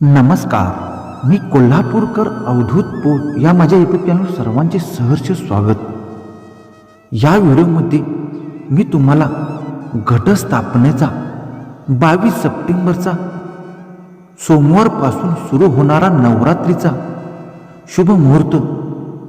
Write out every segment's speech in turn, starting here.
नमस्कार मी कोल्हापूरकर अवधूत पोळ या माझ्या यूट्यूब चॅनल सर्वांचे सहर्ष स्वागत. या व्हिडिओमध्ये मी तुम्हाला घटस्थापनेचा बावीस सप्टेंबरचा सोमवारपासून सुरू होणारा नवरात्रीचा शुभ मुहूर्त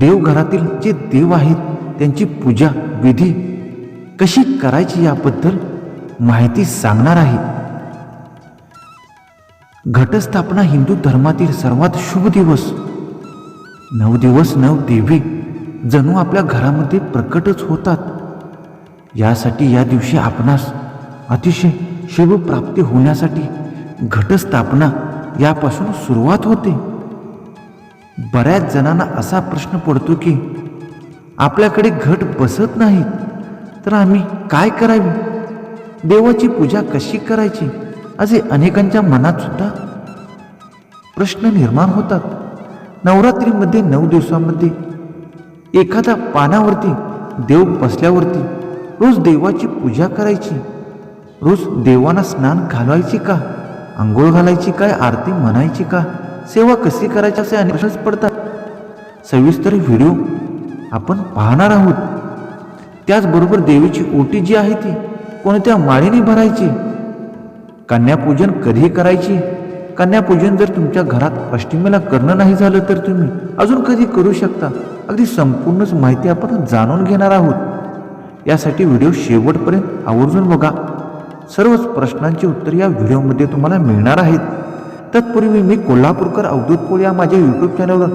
देवघरातील जे देव आहेत त्यांची पूजा विधी कशी करायची याबद्दल माहिती सांगणार आहे. घटस्थापना हिंदू धर्मातील सर्वात शुभ दिवस. नऊ दिवस नऊ देवी जणू आपल्या घरामध्ये प्रकटच होतात. यासाठी या दिवशी आपणास अतिशय शुभ प्राप्ती होण्यासाठी घटस्थापना यापासून सुरुवात होते. बऱ्याच जणांना असा प्रश्न पडतो की आपल्याकडे घट बसत नाहीत तर आम्ही काय करावे? देवाची पूजा कशी करायची? असे अनेकांच्या मनात सुद्धा प्रश्न निर्माण होतात. नवरात्रीमध्ये नऊ दिवसामध्ये एखाद्या पानावरती देव बसल्यावरती रोज देवाची पूजा करायची रोज देवांना स्नान घालवायची का? आंघोळ घालायची काय? आरती म्हणायची का? सेवा कशी करायची असे अनेक प्रश्नच पडतात. सविस्तर व्हिडिओ आपण पाहणार आहोत. त्याचबरोबर देवीची ओटी जी आहे ती कोणत्या माळीने भरायची? कन्यापूजन कधी करायची? कन्यापूजन जर तुमच्या घरात अष्टमीला करणं नाही झालं तर तुम्ही अजून कधी करू शकता? अगदी संपूर्णच माहिती आपण जाणून घेणार आहोत. यासाठी व्हिडिओ शेवटपर्यंत आवर्जून बघा. सर्वच प्रश्नांची उत्तर या व्हिडिओमध्ये तुम्हाला मिळणार आहेत. तत्पूर्वी मी कोल्हापूरकर अवधूत पोळ या माझ्या यूट्यूब चॅनलवर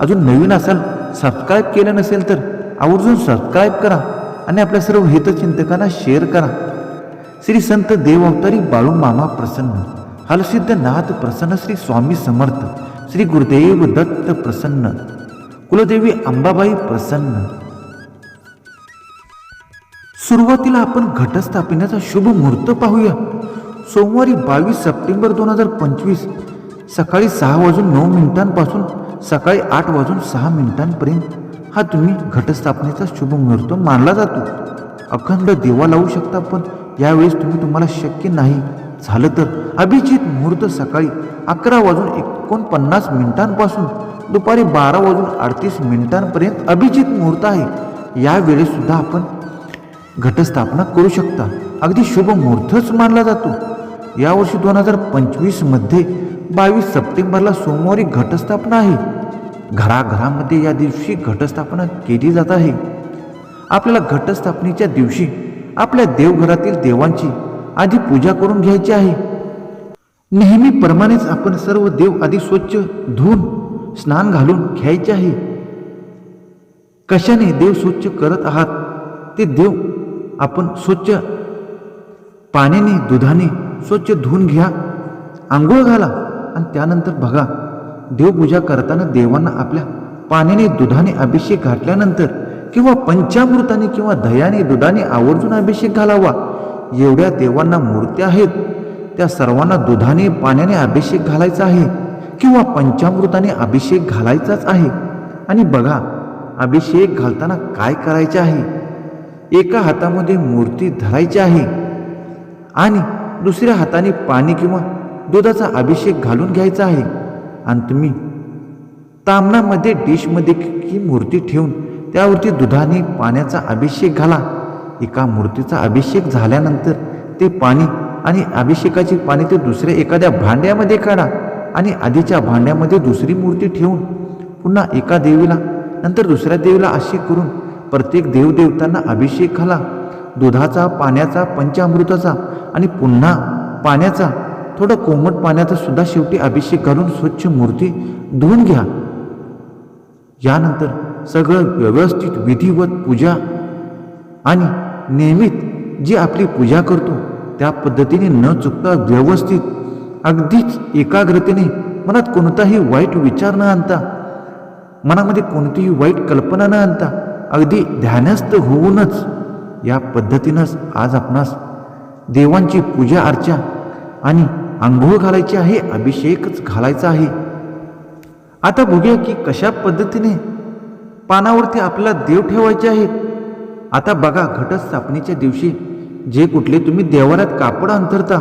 अजून नवीन असाल सबस्क्राईब केलं नसेल तर आवर्जून सबस्क्राईब करा आणि आपल्या सर्व हितचिंतकांना शेअर करा. श्री संत देवअवतारी बाळू मामा प्रसन्न. हलसिद्ध नाथ प्रसन्न श्री स्वामी समर्थ. श्री गुरुदेव दत्त प्रसन्न. कुलदेवी अंबाबाई प्रसन्न. सुरुवातीला आपण घटस्थापनेचा शुभ मुहूर्त पाहूया. सोमवारी बावीस सप्टेंबर दोन हजार पंचवीस सकाळी सहा वाजून नऊ मिनिटांपासून सकाळी आठ वाजून सहा मिनिटांपर्यंत हा तुम्ही घटस्थापनेचा शुभ मुहूर्त मानला जातो. अखंड देवा लावू शकता पण यावेळेस तुम्ही तुम्हाला शक्य नाही. झालं तर. अभिजित मुहूर्त सकाळी अकरा वाजून एकोणपन्नास मिनिटांपासून दुपारी बारा वाजून अडतीस मिनिटांपर्यंत अभिजित मुहूर्त आहे. यावेळेसुद्धा आपण घटस्थापना करू शकता. अगदी शुभ मुहूर्तच मानला जातो. यावर्षी दोन हजार पंचवीसमध्ये बावीस सप्टेंबरला सोमवारी घटस्थापना आहे. घराघरामध्ये या दिवशी घटस्थापना केली जात आहे. आपल्याला घटस्थापनेच्या दिवशी आपल्या देवघरातील देवांची आधी पूजा करून घ्यायची आहे. नेहमीप्रमाणेच आपण सर्व देव आधी स्वच्छ धुवून स्नान घालून घ्यायचे आहे. कशाने देव स्वच्छ करत आहात? ते देव आपण स्वच्छ पाण्याने दुधाने स्वच्छ धुवून घ्या. आंघोळ घाला आणि त्यानंतर बघा देवपूजा करताना देवांना आपल्या पाण्याने दुधाने अभिषेक घातल्यानंतर किंवा पंचामृताने किंवा दह्याने दुधाने आवर्जून अभिषेक घालावा. एवढ्या देवांना मूर्त्या आहेत. त्या सर्वांना दुधाने पाण्याने अभिषेक घालायचा आहे किंवा पंचामृताने अभिषेक घालायचाच आहे. आणि बघा अभिषेक घालताना काय करायचे आहे? एका हातामध्ये मूर्ती धरायची आहे आणि दुसऱ्या हाताने पाणी किंवा दुधाचा अभिषेक घालून घ्यायचा आहे. आणि तुम्ही तांबणामध्ये डिशमध्ये की मूर्ती ठेवून त्यावरती दुधाने पाण्याचा अभिषेक घाला. एका मूर्तीचा अभिषेक झाल्यानंतर ते पाणी आणि अभिषेकाचे पाणी ते दुसऱ्या एखाद्या भांड्यामध्ये काढा आणि आधीच्या भांड्यामध्ये दुसरी मूर्ती ठेवून पुन्हा एका देवीला नंतर दुसऱ्या देवीला असे करून प्रत्येक देवदेवतांना अभिषेक घाला. दुधाचा पाण्याचा पंचामृताचा आणि पुन्हा पाण्याचा थोडं कोमट पाण्याचा सुद्धा शेवटी अभिषेक घालून स्वच्छ मूर्ती धुवून घ्या. यानंतर सगळं व्यवस्थित विधिवत पूजा आणि नियमित जी आपली पूजा करतो त्या पद्धतीने न चुकता व्यवस्थित अगदीच एकाग्रतेने मनात कोणताही वाईट विचार न आणता मनामध्ये कोणतीही वाईट कल्पना न आणता अगदी ध्यानस्थ होऊनच या पद्धतीनंच आज आपणास देवांची पूजा अर्चा आणि आंघोळ घालायची आहे अभिषेकच घालायचा आहे. आता बघूया की कशा पद्धतीने पानावरती आपला देव ठेवायचे आहेत आता बघा घटस्थापनेच्या दिवशी जे कुठले तुम्ही देवारात कापड अंतरता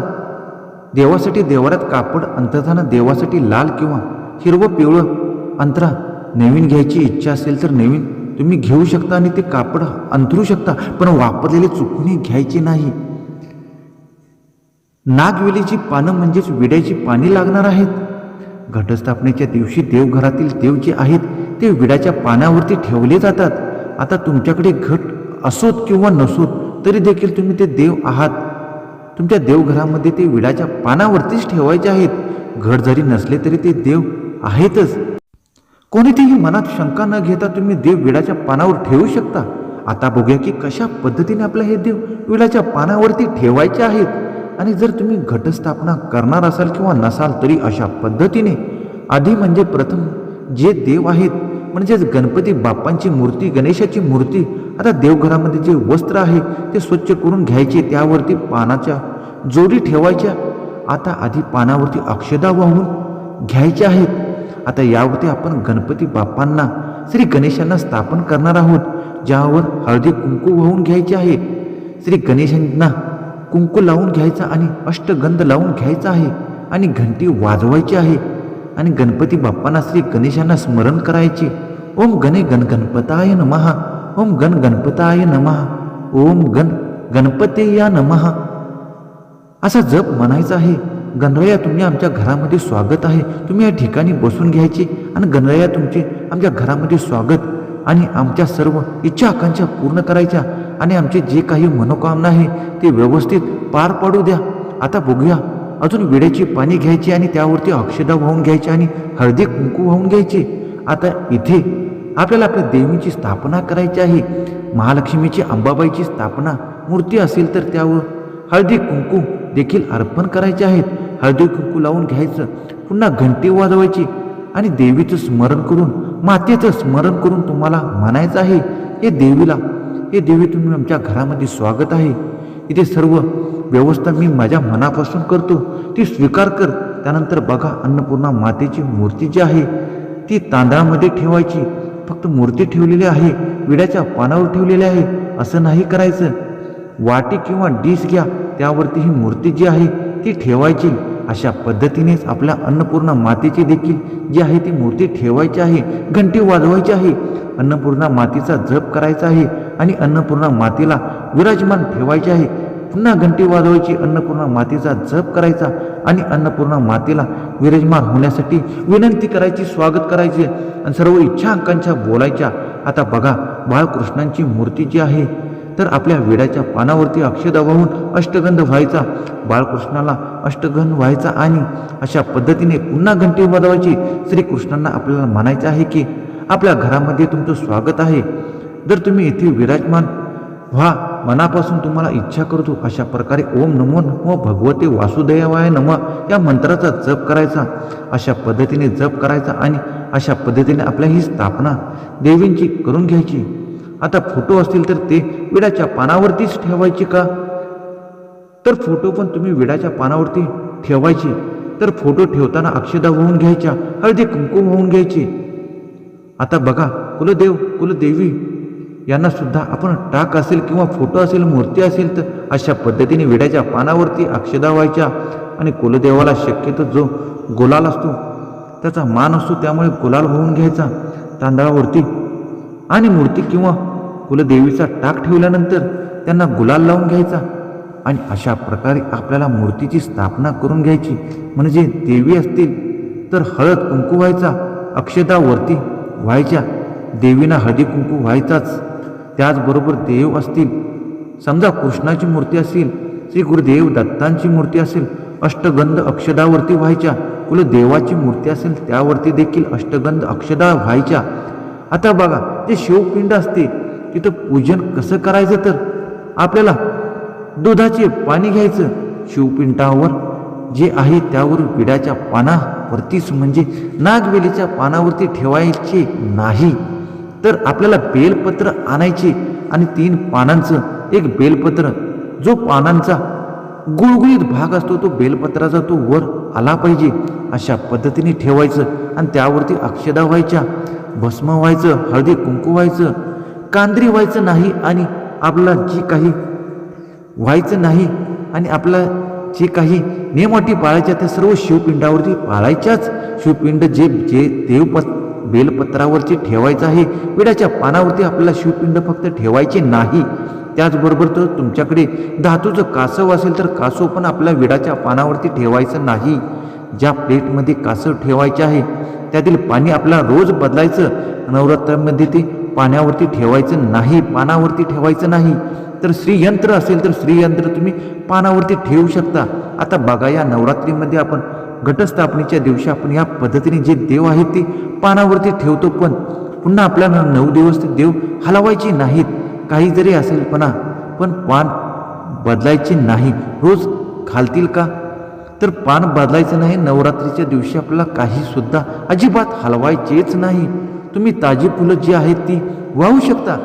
देवासाठी देवारात कापड अंतरताना देवासाठी लाल किंवा हिरवं पिवळं अंतरा नवीन घ्यायची इच्छा असेल तर नवीन तुम्ही घेऊ शकता आणि ते कापड अंतरू शकता पण वापरलेले चुकूनही घ्यायचे नाही. नागवेलीची पानं म्हणजेच विड्याची पाणी लागणार आहेत. घटस्थापनेच्या दिवशी देवघरातील देव जे आहेत ते विड्याच्या पाण्यावरती ठेवले जातात. आता तुमच्याकडे घट असोत किंवा नसोत तरी देखील तुम्ही ते देव आहात. तुमच्या देवघरामध्ये ते विड्याच्या पानावरतीच ठेवायचे आहेत. घट जरी नसले तरी ते देव आहेतच. कोणीतरी मनात शंका न घेता तुम्ही देव विड्याच्या पानावर ठेवू शकता. आता बघूया की कशा पद्धतीने आपलं हे देव विड्याच्या पानावरती ठेवायचे आहेत. आणि जर तुम्ही घटस्थापना करणार असाल किंवा नसाल तरी अशा पद्धतीने आधी म्हणजे प्रथम जे देव आहेत म्हणजेच गणपती बाप्पांची मूर्ती गणेशाची मूर्ती आता देवघरामध्ये जे वस्त्र आहे ते स्वच्छ करून घ्यायचे त्यावरती पानाच्या जोडी ठेवायच्या. आता आधी पानावरती अक्षदा वाहून घ्यायच्या आहेत. आता यावरती आपण गणपती बाप्पांना श्री गणेशांना स्थापन करणार आहोत ज्यावर हळदी कुंकू वाहून घ्यायचे आहे. श्री गणेशांना कुंकू लावून घ्यायचा आणि अष्टगंध लावून घ्यायचा आहे आणि घंटी वाजवायची आहे. आणि गणपती बाप्पांना श्री गणेशांना स्मरण करायचे. ओम गणे गण गणपताय नमहा ओम गण गणपताय नमहा ओम गण गणपते या नमहा असा जप म्हणायचा आहे. गणराया तुम्ही आमच्या घरामध्ये स्वागत आहे. तुम्ही या ठिकाणी बसून घ्यायचे आणि गणराया तुमचे आमच्या घरामध्ये स्वागत आणि आमच्या सर्व इच्छा आकांक्षा पूर्ण करायच्या आणि आमचे जे काही मनोकामना आहे ते व्यवस्थित पार पाडू द्या. आता बघूया अजून विड्याची पाणी घ्यायची आणि त्यावरती अक्षदा वाहून घ्यायची आणि हळदी कुंकू वाहून घ्यायचे. आता इथे आपल्याला आपल्या देवीची स्थापना करायची आहे. महालक्ष्मीची अंबाबाईची स्थापना मूर्ती असेल तर त्यावर हळदी कुंकू देखील अर्पण करायचे आहेत. हळदी कुंकू लावून घ्यायचं पुन्हा घंटी वाजवायची आणि देवीचं स्मरण करून मातेचं स्मरण करून तुम्हाला म्हणायचं आहे हे देवीला हे देवी तुम्ही आमच्या घरामध्ये स्वागत आहे. इथे सर्व व्यवस्था मी माझ्या मनापासून करतो. ती स्वीकार कर. त्यानंतर बघा अन्नपूर्णा मातेची मूर्ती जी आहे ती तांदळामध्ये ठेवायची. फक्त मूर्ती ठेवलेली आहे विड्याच्या पानावर ठेवलेली आहे. असं नाही करायचं. वाटी किंवा डिश घ्या त्यावरती ही मूर्ती जी आहे ती ठेवायची. अशा पद्धतीनेच आपल्या अन्नपूर्णा मातेची देखील जी आहे ती मूर्ती ठेवायची आहे घंटी वाजवायची आहे. अन्नपूर्णा मातीचा जप करायचा आहे आणि अन्नपूर्णा मातेला विराजमान ठेवायचे आहे. पुन्हा घंटी वाजवायची अन्नपूर्णा मातेचा जप करायचा आणि अन्नपूर्णा मातेला विराजमान होण्यासाठी विनंती करायची स्वागत करायचे आणि सर्व इच्छा आकांक्षा बोलायच्या. आता बघा बाळकृष्णांची मूर्ती जी आहे तर आपल्या विड्याच्या पानावरती अक्षदा वाहून अष्टगंध व्हायचा. बाळकृष्णाला अष्टगंध व्हायचा आणि अशा पद्धतीने पुन्हा घंटी वाजवायची. श्रीकृष्णांना आपल्याला म्हणायचं आहे की आपल्या घरामध्ये तुमचं स्वागत आहे. जर तुम्ही इथे विराजमान व्हा मनापासून तुम्हाला इच्छा करतो अशा प्रकारे ओम नमो नमो भगवते वासुदेवाय नम. या मंत्राचा जप करायचा अशा पद्धतीने जप करायचा आणि अशा पद्धतीने आपल्या ही स्थापना देवींची करून घ्यायची. आता फोटो असतील तर ते विड्याच्या पानावरतीच ठेवायचे का? तर फोटो पण तुम्ही विड्याच्या पानावरती ठेवायचे. तर फोटो ठेवताना अक्षदा वाहून घ्यायच्या हळदी कुंकुम वाहून घ्यायची. आता बघा कुलदेव कुलदेवी यांना सुद्धा आपण टाक असेल किंवा फोटो असेल मूर्ती असेल तर अशा पद्धतीने विड्याच्या पानावरती अक्षदा व्हायच्या आणि कुलदेवाला शक्यतो जो गुलाल असतो त्याचा मान असतो त्यामुळे गुलाल होऊन घ्यायचा तांदळावरती. आणि मूर्ती किंवा कुलदेवीचा टाक ठेवल्यानंतर त्यांना गुलाल लावून घ्यायचा आणि अशा प्रकारे आपल्याला मूर्तीची स्थापना करून घ्यायची. म्हणजे देवी असतील तर हळद कुंकू व्हायचा अक्षदावरती व्हायच्या. देवीना हळदी कुंकू व्हायचाच. त्याचबरोबर देव असतील. समजा कृष्णाची मूर्ती असेल श्री गुरुदेव दत्तांची मूर्ती असेल अष्टगंध अक्षदावरती व्हायच्या कुलदेवाची मूर्ती असेल त्यावरती देखील अष्टगंध अक्षदा व्हायच्या. आता बघा जे शिवपिंड असते तिथं पूजन कसं करायचं तर? आपल्याला दुधाचे पाणी घ्यायचं शिवपिंडावर. जे आहे त्यावर विड्याच्या पानावरतीच म्हणजे नागवेलीच्या पानावरती ठेवायचे नाही. तर आपल्याला बेलपत्र आणायचे आणि तीन पानांचं एक बेलपत्र. जो पानांचा गुळगुळीत भाग असतो तो बेलपत्राचा तो वर आला पाहिजे. अशा पद्धतीने ठेवायचं आणि त्यावरती अक्षदा व्हायच्या भस्म व्हायचं हळदी कुंकू व्हायचं कांदरी व्हायचं नाही आणि आपला जी काही व्हायचं नाही आणि आपला जे काही नियम अटी पाळायच्या त्या सर्व शिवपिंडावरती पाळायच्याच. शिवपिंड जे जे देवपत बेलपत्रावरती ठेवायचं आहे विड्याच्या पानावरती आपल्याला शिवपिंड फक्त ठेवायचे नाही. त्याचबरोबर तर तुमच्याकडे धातूचं कासव असेल तर कासव पण आपल्या विडाच्या पानावरती ठेवायचं नाही. ज्या प्लेटमध्ये कासव ठेवायचे आहे त्यातील पाणी आपल्याला रोज बदलायचं. नवरात्रामध्ये ते पाण्यावरती ठेवायचं नाही पानावरती ठेवायचं नाही. तर श्रीयंत्र असेल तर श्रीयंत्र तुम्ही पानावरती ठेवू शकता. आता बघा या नवरात्रीमध्ये आपण घटस्थापनेच्या दिवशी आपण या पद्धतीने जे देव आहेत ते पानावरती ठेवतो पण पुन्हा आपल्याला नऊ दिवस ते देव हलवायचे नाहीत. काही जरी असेल पणा पण पान बदलायचे नाही. रोज खालतील का? तर पान बदलायचं नाही. नवरात्रीच्या दिवशी आपल्याला काहीसुद्धा अजिबात हलवायचेच नाही. तुम्ही ताजी फुलं जी आहेत ती वाहू शकता.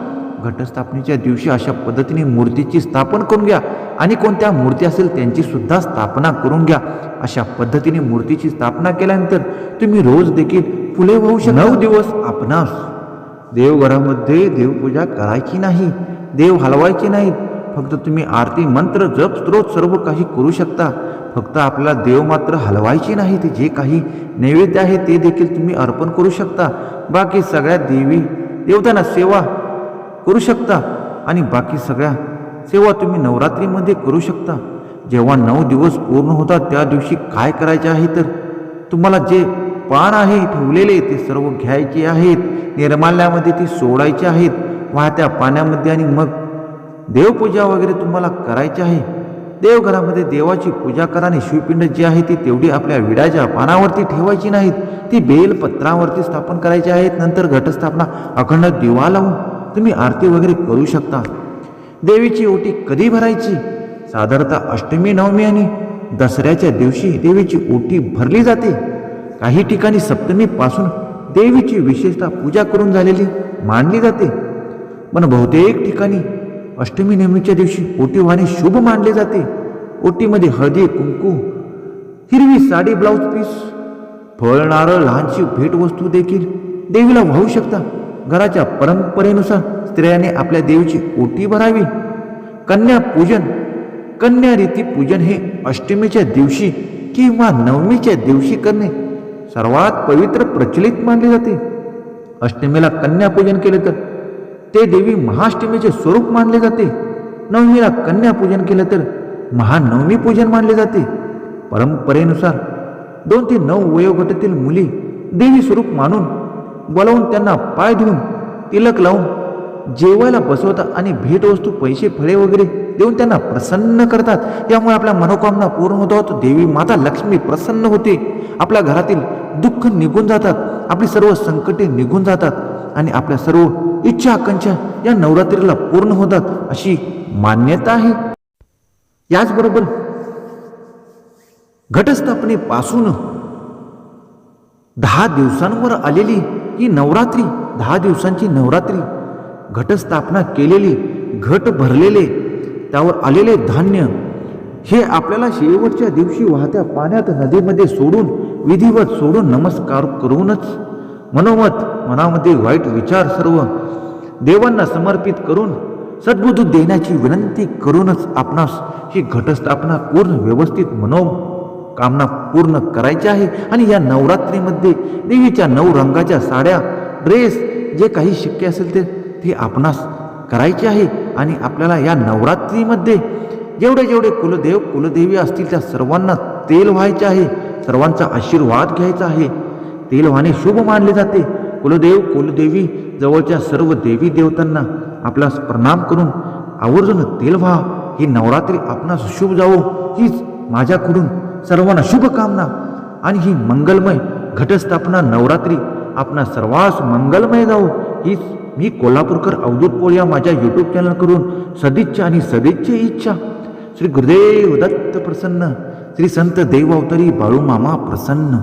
घटस्थापनेच्या दिवशी अशा पद्धतीने मूर्तीची स्थापन करून घ्या. आणि कोणत्या मूर्ती असेल त्यांची सुद्धा स्थापना करून घ्या. अशा पद्धतीने मूर्तीची स्थापना केल्यानंतर तुम्ही रोज देखील फुले वाहू शकता. नऊ दिवस आपणास देवघरामध्ये देवपूजा करायची नाही देव हलवायचे नाहीत. फक्त तुम्ही आरती मंत्र जप स्त्रोत सर्व काही करू शकता. फक्त आपला देव मात्र हलवायचे नाही ते जे काही नैवेद्य आहे ते देखील तुम्ही अर्पण करू शकता. बाकी सगळ्या देवी देवतांना सेवा करू शकता. आणि बाकी सगळ्या सेवा तुम्ही नवरात्रीमध्ये करू शकता. जेव्हा नऊ दिवस पूर्ण होतात त्या दिवशी काय करायचे आहे तर? तुम्हाला जे पान आहे ठेवलेले ते सर्व घ्यायचे आहेत. निर्माल्यामध्ये ती सोडायची आहेत. वाहत्या पाण्यामध्ये आणि मग देवपूजा वगैरे तुम्हाला करायची आहे. देवघरामध्ये देवाची पूजा करा आणि शिवपिंड जी आहे ती तेवढी आपल्या विड्याच्या पानावरती ठेवायची नाहीत. ती बेलपत्रावरती स्थापन करायची आहेत. नंतर घटस्थापना अखंड दिवा लावून तुम्ही आरती वगैरे करू शकता. देवीची ओटी कधी भरायची? साधारणतः अष्टमी नवमी आणि दसऱ्याच्या दिवशी देवीची ओटी भरली जाते. काही ठिकाणी सप्तमीपासून देवीची विशेषतः पूजा करून झालेली मानली जाते. पण बहुतेक ठिकाणी अष्टमी नवमीच्या दिवशी ओटी वाहणे शुभ मानले जाते. ओटीमध्ये हळदी कुंकू हिरवी साडी ब्लाऊज पीस फळ नारळ लहानशी भेटवस्तू देखील देवीला वाहू शकता. घराच्या परंपरेनुसार स्त्रियाने आपल्या देवीची ओटी भरावी. कन्या पूजन कन्या रीती पूजन हे अष्टमीच्या दिवशी किंवा नवमीच्या दिवशी करणे सर्वात पवित्र प्रचलित मानले जाते. अष्टमीला कन्या पूजन केले तर ते देवी महाअष्टमीचे स्वरूप मानले जाते. नवमीला कन्या पूजन केलं तर महानवमी पूजन मानले जाते. परंपरेनुसार दोन ते नऊ वयोगटातील मुली देवी स्वरूप मानून बोलावून त्यांना पाय धुवून तिलक लावून जेवायला बसवतात आणि भेटवस्तू पैसे फळे वगैरे देऊन त्यांना प्रसन्न करतात. त्यामुळे आपल्या मनोकामना पूर्ण होतात. देवी माता लक्ष्मी प्रसन्न होते. आपल्या घरातील दुःख निघून जातात. आपली सर्व संकटे निघून जातात. आणि आपल्या सर्व इच्छा आकांक्षा या नवरात्रीला पूर्ण होतात अशी मान्यता आहे. याचबरोबर घटस्थापनेपासून दहा दिवसांवर आलेली ही नवरात्री दहा दिवसांची नवरात्री घटस्थापना केलेली घट भरलेले त्यावर आलेले धान्य हे आपल्याला शेवटच्या दिवशी वाहत्या पाण्यात नदीमध्ये सोडून विधिवत सोडून नमस्कार करूनच मनोमत मनामध्ये वाईट विचार सर्व देवांना समर्पित करून सद्बुद्ध देण्याची विनंती करूनच आपणास ही घटस्थापना पूर्ण व्यवस्थित मनो कामना पूर्ण करायची आहे. आणि या नवरात्रीमध्ये देवीच्या नऊ रंगाच्या साड्या ड्रेस जे काही शक्य असेल ते ते आपणास करायचे आहे. आणि आपल्याला या नवरात्रीमध्ये जेवढे जेवढे कुलदेव कुलदेवी असतील त्या सर्वांना तेल व्हायचे आहे. सर्वांचा आशीर्वाद घ्यायचा आहे. तेल वाहणे शुभ मानले जाते. कुलदेव कुलदेवी जवळच्या सर्व देवी देवतांना आपल्यास प्रणाम करून आवर्जून तेल व्हा. ही नवरात्री आपणास शुभ जावो. हीच माझ्याकडून सर्वांना शुभकामना. आणि ही मंगलमय घटस्थापना नवरात्री आपणा सर्वांस मंगलमय जाऊ हीच मी कोल्हापूरकर अवधूत पोळ या माझ्या यूट्यूब चॅनलकडून सदिच्छा आणि सदिच्छा इच्छा. श्री गुरुदेव दत्त प्रसन्न. श्री संत देव अवतरी बाळू मामा प्रसन्न.